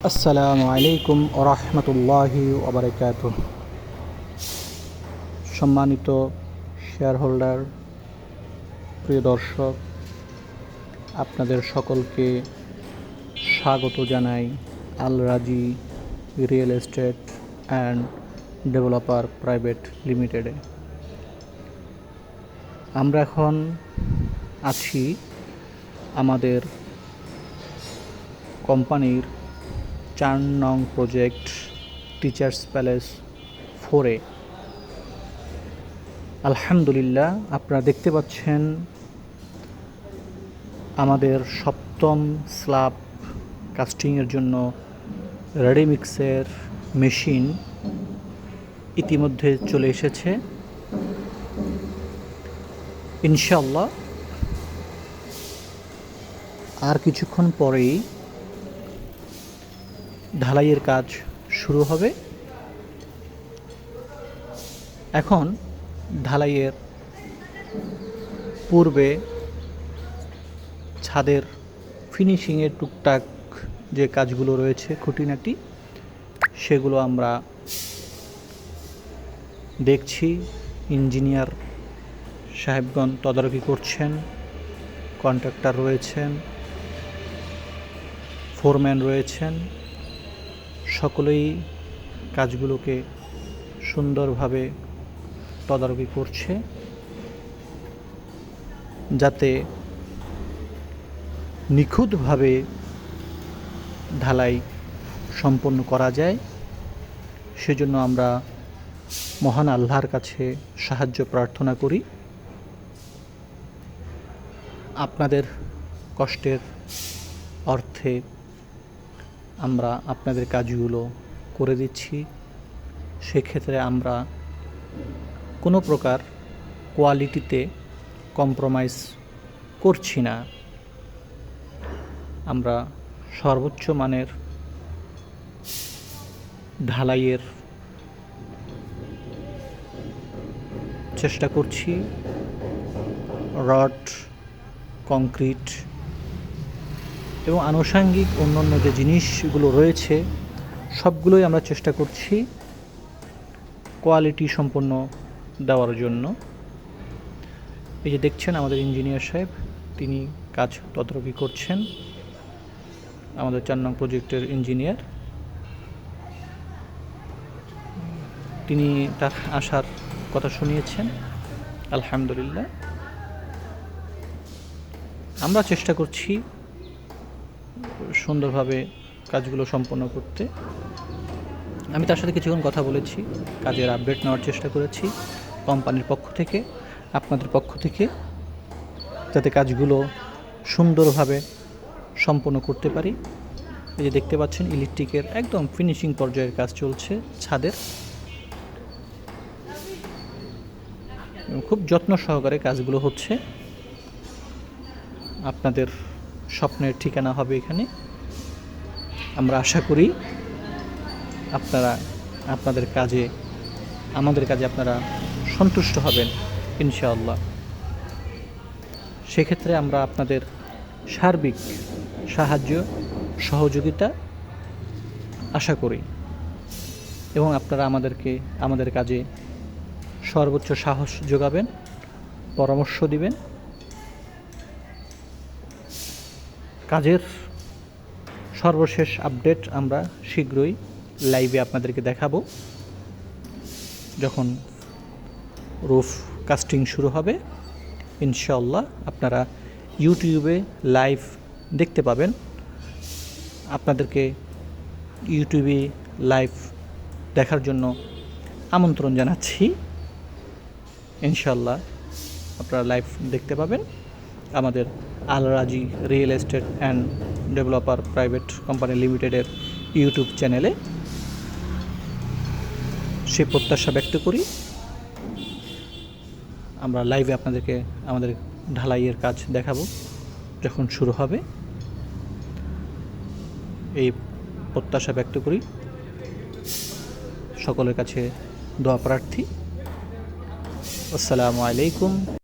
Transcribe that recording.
আসসালামু আলাইকুম ওরহমতুল্লাহি ওবরাকাত সম্মানিত শেয়ার হোল্ডার প্রিয় দর্শক, আপনাদের সকলকে স্বাগত জানাই Al Razi real estate and developer private লিমিটেডে আমরা এখন আছি আমাদের কোম্পানির চার নং প্রজেক্ট, টিচার্স প্যালেস ফোরে। আলহামদুলিল্লাহ, আপনারা দেখতে পাচ্ছেন আমাদের সপ্তম স্ল্যাব কাস্টিংয়ের জন্য রেডিমিক্সের মেশিন ইতিমধ্যে চলে এসেছে। ইনশাল্লাহ আর কিছুক্ষণ পরেই ঢালাইয়ের কাজ শুরু হবে। এখন ঢালাইয়ের পূর্বে ছাদের ফিনিশিংয়ের টুকটাক যে কাজগুলো রয়েছে, খুঁটিনাটি, সেগুলো আমরা দেখছি। ইঞ্জিনিয়ার সাহেবগণ তদারকি করছেন, কন্ট্রাক্টর রয়েছেন, ফোরম্যান রয়েছেন। সকলেই কাজগুলোকে সুন্দরভাবে তদারকি করছে যাতে নিখুঁতভাবে ঢালাই সম্পন্ন করা যায়। সেজন্য আমরা মহান আল্লাহর কাছে সাহায্য প্রার্থনা করি। আপনাদের কষ্টের অর্থে আমরা আপনাদের কাজগুলো করে দিচ্ছি। সেক্ষেত্রে আমরা কোনো প্রকার কোয়ালিটিতে কম্প্রোমাইজ করছি না। আমরা সর্বোচ্চ মানের ঢালাইয়ের চেষ্টা করছি। রড কংক্রিট এবং আনুষাঙ্গিক অন্যান্য যে জিনিসগুলো রয়েছে, সবগুলোই আমরা চেষ্টা করছি কোয়ালিটি সম্পন্ন দেওয়ার জন্য। এই যে দেখছেন আমাদের ইঞ্জিনিয়ার সাহেব, তিনি কাজ তদারকি করছেন। আমাদের চার নং প্রজেক্টের ইঞ্জিনিয়ার তিনি তার আসার কথা শুনিয়েছেন। আলহামদুলিল্লাহ। আমরা চেষ্টা করছি সুন্দরভাবে কাজগুলো সম্পন্ন করতে। আমি তার সাথে কিছুক্ষণ কথা বলেছি, কাজের আপডেট নেওয়ার চেষ্টা করেছি কোম্পানির পক্ষ থেকে, আপনাদের পক্ষ থেকে, যাতে কাজগুলো সুন্দরভাবে সম্পন্ন করতে পারি। এই যে দেখতে পাচ্ছেন, ইলেকট্রিকের একদম ফিনিশিং পর্যায়ের কাজ চলছে ছাদের। খুব যত্ন সহকারে কাজগুলো হচ্ছে। আপনাদের স্বপ্নের ঠিকানা হবে এখানে। আমরা আশা করি আপনারা, আপনাদের কাজে, আমাদের কাজে আপনারা সন্তুষ্ট হবেন, ইনশাআল্লাহ। সেক্ষেত্রে আমরা আপনাদের সার্বিক সাহায্য, সহযোগিতা আশা করি। এবং আপনারা আমাদেরকে, আমাদের কাজে সর্বোচ্চ সাহস যোগাবেন, পরামর্শ দিবেন। কাজের সর্বশেষ আপডেট আমরা শীঘ্রই লাইভে আপনাদেরকে দেখাবো। যখন রুফ কাস্টিং শুরু হবে ইনশাল্লাহ আপনারা ইউটিউবে লাইভ দেখতে পাবেন। আপনাদেরকে ইউটিউবে লাইভ দেখার জন্য আমন্ত্রণ জানাচ্ছি। ইনশাল্লাহ আপনারা লাইভ দেখতে পাবেন। আমাদের Al Razi real estate and developer private company লিমিটেডের ইউটিউব চ্যানেলে সে প্রত্যাশা ব্যক্ত করি। আমরা লাইভে আপনাদেরকে আমাদের ঢালাইয়ের কাজ দেখাবো যখন শুরু হবে। এই প্রত্যাশা ব্যক্ত করি। সকলের কাছে দোয়া প্রার্থী। আসসালামু আলাইকুম।